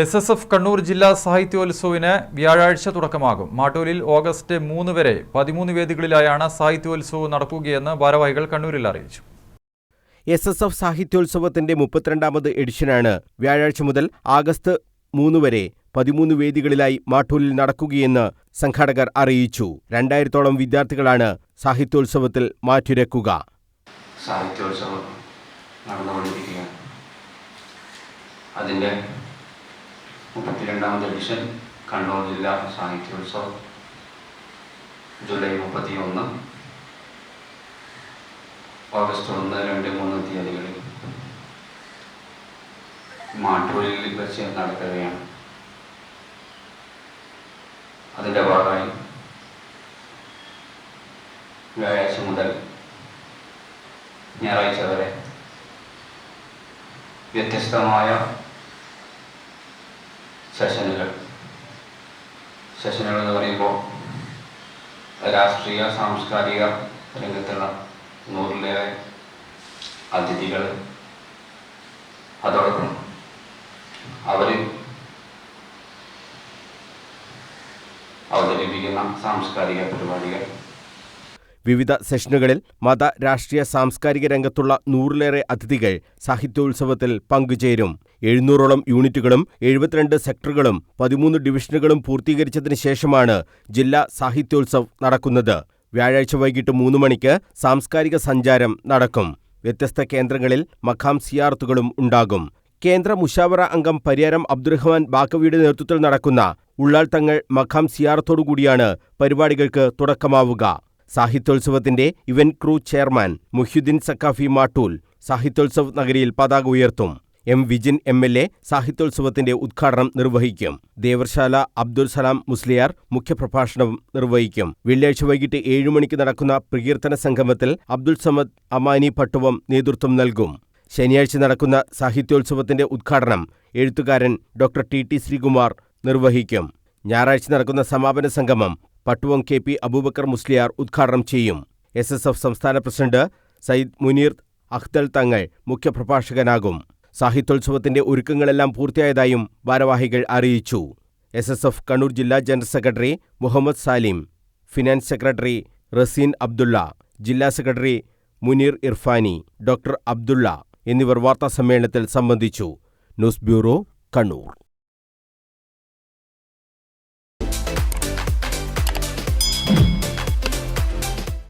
S S F Kannur ജില്ലാ സാഹിത്യോത്സവിന് വ്യാഴാഴ്ച തുടക്കമാകും. മാട്ടൂലിൽ ഓഗസ്റ്റ് മൂന്ന് വരെ പതിമൂന്ന് വേദികളിലായാണ് സാഹിത്യോത്സവം നടക്കുകയെന്ന് ഭാരവാഹികൾ കണ്ണൂരിൽ അറിയിച്ചു. എസ് എസ് എഫ് സാഹിത്യോത്സവത്തിന്റെ മുപ്പത്തിരണ്ടാമത് എഡിഷനാണ് വ്യാഴാഴ്ച മുതൽ ആഗസ്റ്റ് മൂന്ന് വരെ പതിമൂന്ന് വേദികളിലായി മാട്ടൂലിൽ നടക്കുകയെന്ന് സംഘാടകർ അറിയിച്ചു. രണ്ടായിരത്തോളം വിദ്യാർത്ഥികളാണ് സാഹിത്യോത്സവത്തിൽ മാറ്റുരക്കുക. സാഹിത്യോത്സവം നടന്നുകൊണ്ടിരിക്കുകയാണ്. അതിന്റെ മുപ്പത്തിരണ്ടാമത് എഡിഷൻ കണ്ണൂർ ജില്ലാ സാഹിത്യോത്സവം ജൂലൈ മുപ്പത്തി ഒന്ന് ഓഗസ്റ്റ് ഒന്ന് രണ്ട് മൂന്ന് തീയതികളിൽ മാട്ടൂരിൽ വെച്ച് നടക്കുകയാണ്. അതിന്റെ ഭാഗമായി വ്യാഴാഴ്ച മുതൽ ഞായറാഴ്ച വരെ വ്യത്യസ്തമായ സെഷനുകൾ സെഷനുകൾ എന്ന് പറയുമ്പോൾ രാഷ്ട്രീയ സാംസ്കാരിക രംഗത്തുള്ള നൂറിലേറെ അതിഥികൾ അതോടൊപ്പം അവർ അവതരിപ്പിക്കുന്ന സാംസ്കാരിക പരിപാടികൾ വിവിധ സെഷനുകളിൽ മത രാഷ്ട്രീയ സാംസ്കാരിക രംഗത്തുള്ള നൂറിലേറെ അതിഥികൾ സാഹിത്യോത്സവത്തിൽ പങ്കുചേരും. എഴുന്നൂറോളം യൂണിറ്റുകളും എഴുപത്തിരണ്ട് സെക്ടറുകളും പതിമൂന്ന് ഡിവിഷനുകളും പൂർത്തീകരിച്ചതിന് ശേഷമാണ് ജില്ലാ സാഹിത്യോത്സവ് നടക്കുന്നത്. വ്യാഴാഴ്ച വൈകിട്ട് മൂന്ന് മണിക്ക് സാംസ്കാരിക സഞ്ചാരം നടക്കും. വ്യത്യസ്ത കേന്ദ്രങ്ങളിൽ മഖാം സിയാർത്തുകളും ഉണ്ടാകും. കേന്ദ്ര മുഷാവറ അംഗം പരിയാരം അബ്ദുറഹ്മാൻ ബാക്കവിയുടെ നേതൃത്വത്തിൽ നടക്കുന്ന ഉള്ളാൾ തങ്ങൾ മഖാം സിയാർത്തോടുകൂടിയാണ് പരിപാടികൾക്ക് തുടക്കമാവുക. സാഹിത്യോത്സവത്തിന്റെ event crew chairman Muhiyudheen Saqafi Mattool Sahityotsav നഗരിയിൽ പതാക ഉയർത്തും. M Vijin M L A സാഹിത്യോത്സവത്തിന്റെ ഉദ്ഘാടനം നിർവഹിക്കും. ദേവർശാല അബ്ദുൽ സലാം മുസ്ലിയാർ മുഖ്യപ്രഭാഷണം നിർവഹിക്കും. വെള്ളിയാഴ്ച വൈകിട്ട് ഏഴു മണിക്ക് നടക്കുന്ന പ്രകീർത്തന സംഗമത്തിൽ അബ്ദുൽ സമദ് അമാനി പട്ടുവം നേതൃത്വം നൽകും. ശനിയാഴ്ച നടക്കുന്ന സാഹിത്യോത്സവത്തിന്റെ ഉദ്ഘാടനം എഴുത്തുകാരൻ ഡോക്ടർ ടി ടി ശ്രീകുമാർ നിർവഹിക്കും. ഞായറാഴ്ച നടക്കുന്ന സമാപന സംഗമം പട്ടുവം കെ പി അബൂബക്കർ മുസ്ലിയാർ ഉദ്ഘാടനം ചെയ്യും. എസ് എസ് എഫ് സംസ്ഥാന പ്രസിഡന്റ് സയ്യിദ് മുനീർ അഖ്തൽ തങ്ങൾ മുഖ്യപ്രഭാഷകനാകും. സാഹിത്യോത്സവത്തിന്റെ ഒരുക്കങ്ങളെല്ലാം പൂർത്തിയായതായും ഭാരവാഹികൾ അറിയിച്ചു. എസ് എസ് എഫ് കണ്ണൂർ ജില്ലാ general secretary Muhammad Salim finance secretary Raseen Abdullah ജില്ലാ സെക്രട്ടറി മുനീർ ഇർഫാനി ഡോക്ടർ അബ്ദുള്ള എന്നിവർ വാർത്താസമ്മേളനത്തിൽ സംബന്ധിച്ചു. News bureau Kannur.